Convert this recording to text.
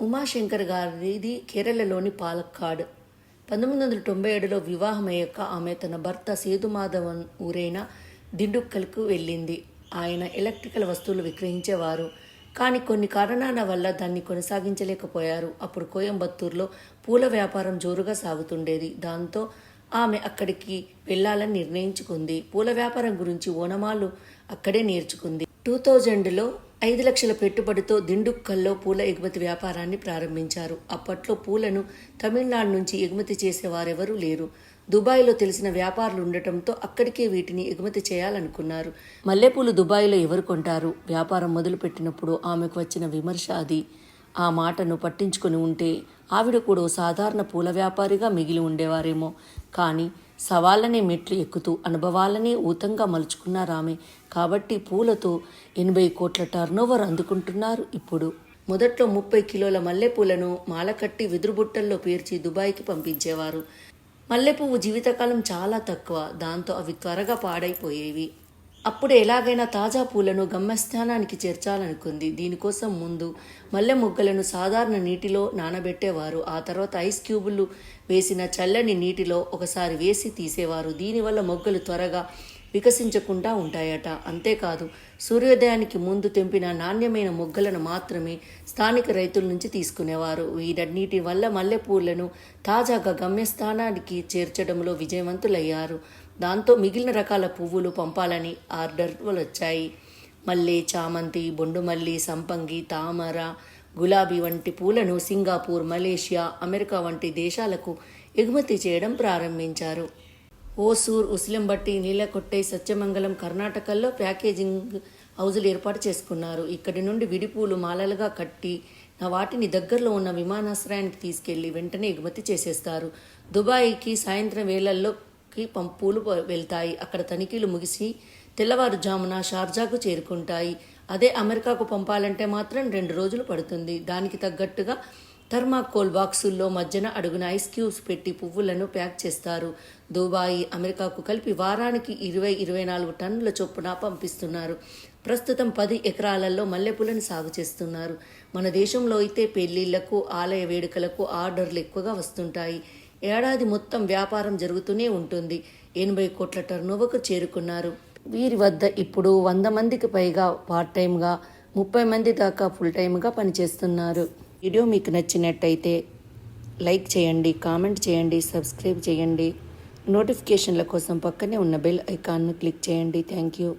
ఉమాశంకర్ గారిది కేరళలోని పాలక్కాడ్. పంతొమ్మిది వందల తొంభై ఏడులో వివాహమయ్యాక ఆమె తన భర్త సేతుమాధవన్ ఊరైన దిండుక్కల్కు వెళ్ళింది. ఆయన ఎలక్ట్రికల్ వస్తువులు విక్రయించేవారు. కానీ కొన్ని కారణాల వల్ల దాన్ని కొనసాగించలేకపోయారు. అప్పుడు కోయంబత్తూరులో పూల వ్యాపారం జోరుగా సాగుతుండేది. దాంతో ఆమె అక్కడికి వెళ్ళాలని నిర్ణయించుకుంది. పూల వ్యాపారం గురించి ఓనమాలు అక్కడే నేర్చుకుంది. టూ థౌజండ్లో ఐదు లక్షల పెట్టుబడితో దిండుక్కల్లో పూల ఎగుమతి వ్యాపారాన్ని ప్రారంభించారు. అప్పట్లో పూలను తమిళనాడు నుంచి ఎగుమతి చేసేవారెవరూ లేరు. దుబాయ్లో తెలిసిన వ్యాపారులు ఉండటంతో అక్కడికే వీటిని ఎగుమతి చేయాలనుకున్నారు. మల్లెపూలు దుబాయ్లో ఎవరు కొంటారు? వ్యాపారం మొదలుపెట్టినప్పుడు ఆమెకు వచ్చిన విమర్శ అది. ఆ మాటను పట్టించుకొని ఉంటే ఆవిడ కూడా సాధారణ పూల వ్యాపారిగా మిగిలి ఉండేవారేమో. కానీ సవాళ్ళనే మెట్లు ఎక్కుతూ అనుభవాలనే ఊతంగా మలుచుకున్నారామె కాబట్టి పూలతో ఎనభై కోట్ల టర్నోవర్ అందుకుంటున్నారు ఇప్పుడు. మొదట్లో ముప్పై కిలోల మల్లెపూలను మాలకట్టి వెదురుబుట్టల్లో పేర్చి దుబాయ్కి పంపించేవారు. మల్లెపువ్వు జీవితకాలం చాలా తక్కువ. దాంతో అవి త్వరగా పాడైపోయేవి. అప్పుడు ఎలాగైనా తాజా పూలను గమ్యస్థానానికి చేర్చాలనుకుంది. దీనికోసం ముందు మల్లె మొగ్గలను సాధారణ నీటిలో నానబెట్టేవారు. ఆ తర్వాత ఐస్ క్యూబులు వేసిన చల్లని నీటిలో ఒకసారి వేసి తీసేవారు. దీనివల్ల మొగ్గలు త్వరగా వికసించకుండా ఉంటాయట. అంతేకాదు సూర్యోదయానికి ముందు తెంపిన నాణ్యమైన మొగ్గలను మాత్రమే స్థానిక రైతుల నుంచి తీసుకునేవారు. వీటన్నిటి వల్ల మల్లెపూలను తాజాగా గమ్యస్థానానికి చేర్చడంలో విజయవంతులయ్యారు. దాంతో మిగిలిన రకాల పువ్వులు పంపాలని ఆర్డర్లు వచ్చాయి. మల్లె చామంతి బొండుమల్లి సంపంగి తామర గులాబీ వంటి పూలను సింగపూర్ మలేషియా అమెరికా వంటి దేశాలకు ఎగుమతి చేయడం ప్రారంభించారు. ఓసూర్ ఉసిలంబట్టి నీలకొట్టై సత్యమంగళం కర్ణాటకల్లో ప్యాకేజింగ్ హౌజులు ఏర్పాటు చేసుకున్నారు. ఇక్కడి నుండి విడిపూలు మాలలుగా కట్టి నా వాటిని దగ్గరలో ఉన్న విమానాశ్రయానికి తీసుకెళ్ళి వెంటనే ఎగుమతి చేసేస్తారు. దుబాయ్కి సాయంత్రం వేళల్లో కి పంపులు వెళ్తాయి. అక్కడ తనిఖీలు ముగిసి తెల్లవారుజామున షార్జాకు చేరుకుంటాయి. అదే అమెరికాకు పంపాలంటే మాత్రం రెండు రోజులు పడుతుంది. దానికి తగ్గట్టుగా థర్మాకోల్ బాక్సుల్లో మధ్యన అడుగున ఐస్ క్యూబ్స్ పెట్టి పువ్వులను ప్యాక్ చేస్తారు. దుబాయి అమెరికాకు కలిపి వారానికి ఇరవై ఇరవై నాలుగు టన్నుల చొప్పున పంపిస్తున్నారు. ప్రస్తుతం పది ఎకరాలలో మల్లెపూలను సాగు చేస్తున్నారు. మన దేశంలో అయితే పెళ్ళిళ్ళకు ఆలయ వేడుకలకు ఆర్డర్లు ఎక్కువగా వస్తుంటాయి. ఏడాది మొత్తం వ్యాపారం జరుగుతూనే ఉంటుంది. ఎనభై కోట్ల టర్నోవర్కు చేరుకున్నారు. వీరి వద్ద ఇప్పుడు వంద మందికి పైగా పార్ట్ టైంగా ముప్పై మంది దాకా ఫుల్ టైమ్గా పనిచేస్తున్నారు. వీడియో మీకు నచ్చినట్టయితే లైక్ చేయండి కామెంట్ చేయండి సబ్స్క్రైబ్ చేయండి. నోటిఫికేషన్ల కోసం పక్కనే ఉన్న బెల్ ఐకాన్ను క్లిక్ చేయండి. Thank you.